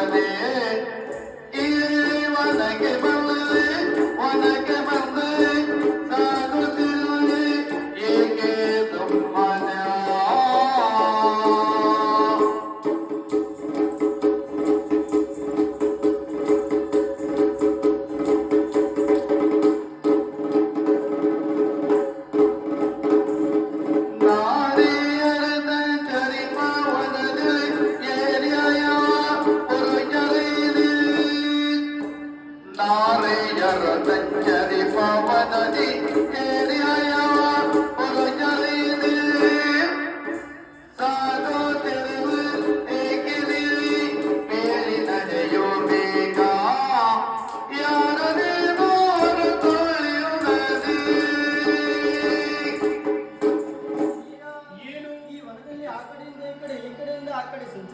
জানে ನಾರಿಯರದ ಚರಿಪವನದಿ ಏರಿಯ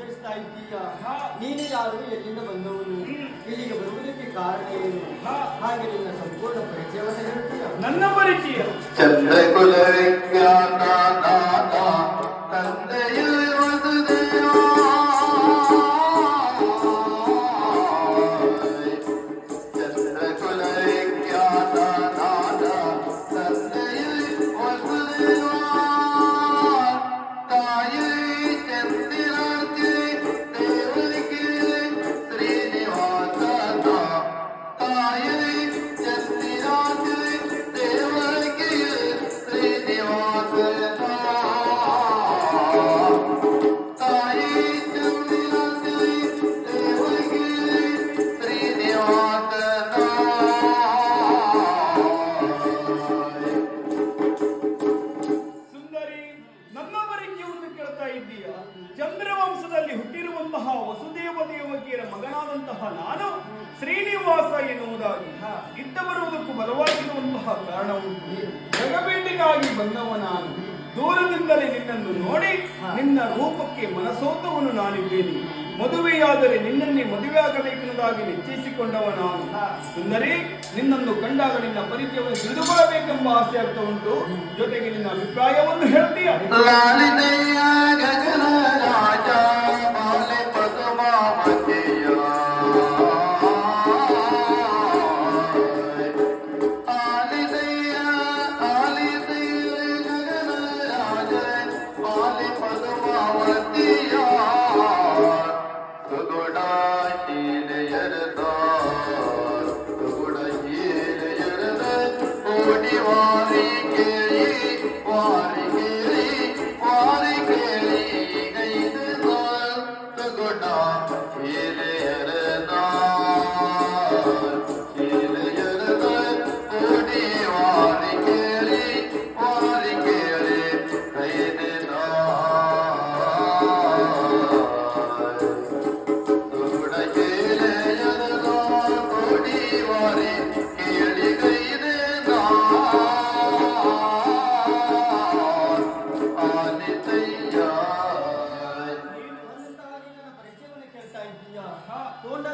ಆ ಕಡೆ ಸಂಚರಿಸ್ತಾ ಇದ್ದೀಯ ನೀನು ಯಾರು ಎಲ್ಲಿಂದ ಬಂದವನು? ಇಲ್ಲಿಗೆ ಬರುವುದಕ್ಕೆ ಕಾರಣ ಏನು? ಹಾಗೆ ನಿನ್ನ ಸಂಪೂರ್ಣ ಪರಿಚಯವನ್ನು ಹೇಳ್ತೀಯ? ನನ್ನ ಪರಿಚಯ. ಚಂದ್ರಕುಲ ವಿಜ್ಞಾನ ಮಗನಾದಂತಹ ನಾನು ಶ್ರೀನಿವಾಸ ಎನ್ನುವುದಾಗಿ ಇದ್ದ ಬರುವುದಕ್ಕೂ ಬಲವಾಗಿರುವಂತಹ ಕಾರಣವು ಜಗಬೇಟೆಗಾಗಿ ಬಂದವ ನಾನು. ದೂರದಿಂದಲೇ ನಿನ್ನನ್ನು ನೋಡಿ ನಿನ್ನ ರೂಪಕ್ಕೆ ಮನಸೋತವನು ನಾನಿದ್ದೇನೆ. ಮದುವೆಯಾದರೆ ನಿನ್ನನ್ನೇ ಮದುವೆಯಾಗಬೇಕೆನ್ನುವುದಾಗಿ ನಿಶ್ಚಯಿಸಿಕೊಂಡವ ನಾನು. ಸುಂದರಿ ನಿನ್ನನ್ನು ಕಂಡಾಗ ನಿನ್ನ ಪರಿಚಯವನ್ನು ತಿಳಿದುಕೊಳ್ಳಬೇಕೆಂಬ ಆಸೆ ಆಗ್ತಾ ಉಂಟು. ಜೊತೆಗೆ ನಿನ್ನ ಅಭಿಪ್ರಾಯವನ್ನು ಹೇಳ್ತೀಯ.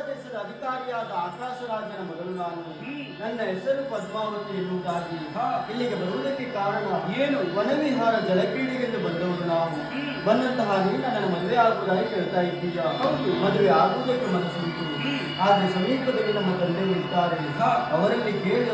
ದೇಶದ ಅಧಿಕಾರಿಯಾದ ಆಕಾಶರಾಜನ ಮಗಳು ನಾನು ನನ್ನ ಹೆಸರು ಪದ್ಮಾವತಿ ಎನ್ನುವುದಾಗಿ ಇಲ್ಲಿಗೆ ಬರುವುದಕ್ಕೆ ಕಾರಣ ಏನು ವನವಿಹಾರ ಜಲಕ್ರೀಡೆಗೆಂದು ಬಂದವರು ನಾವು ಬಂದಂತಹ ನೀನು ನನ್ನ ಮದುವೆ ಆಗುವುದಾಗಿ ಕೇಳ್ತಾ ಇದ್ದೀಯ ಹೌದು, ಮದುವೆ ಆಗುವುದಕ್ಕೆ ಮನಸ್ಸುಂಟು ಆದರೆ ಸಮೀಪದಲ್ಲಿ ನಮ್ಮ ತಂದೆ ಇದ್ದಾರೆ ಅವರಲ್ಲಿ ಕೇಳಿ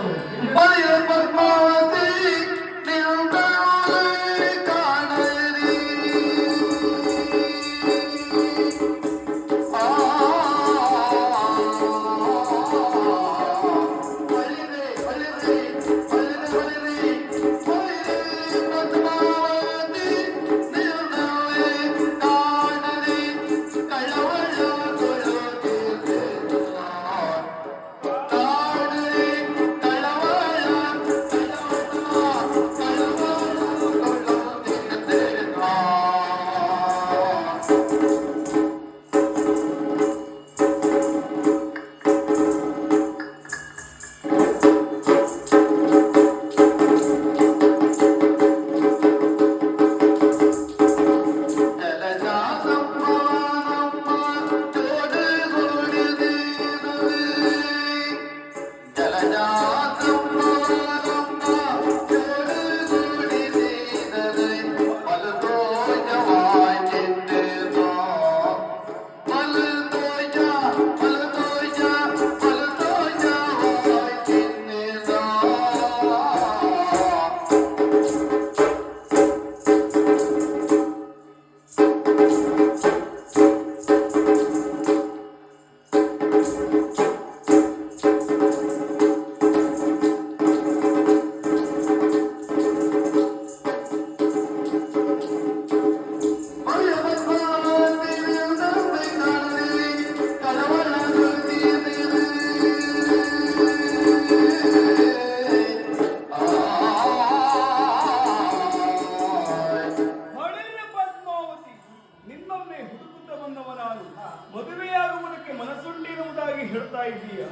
ಹೇಳ್ತಾ ಇದ್ದೀಯ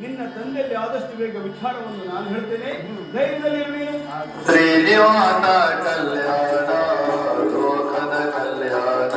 ನಿನ್ನ ತಂದೆಯಲ್ಲಿ ಆದಷ್ಟು ಬೇಗ ವಿಚಾರವನ್ನು ನಾನು ಹೇಳ್ತೇನೆ. ಧೈರ್ಯದಲ್ಲಿ ನೀನು ಶ್ರೀನಿವಾಸ ಕಲ್ಯಾಣ ಕಲ್ಯಾಣ ಕಲ್ಯಾಣ.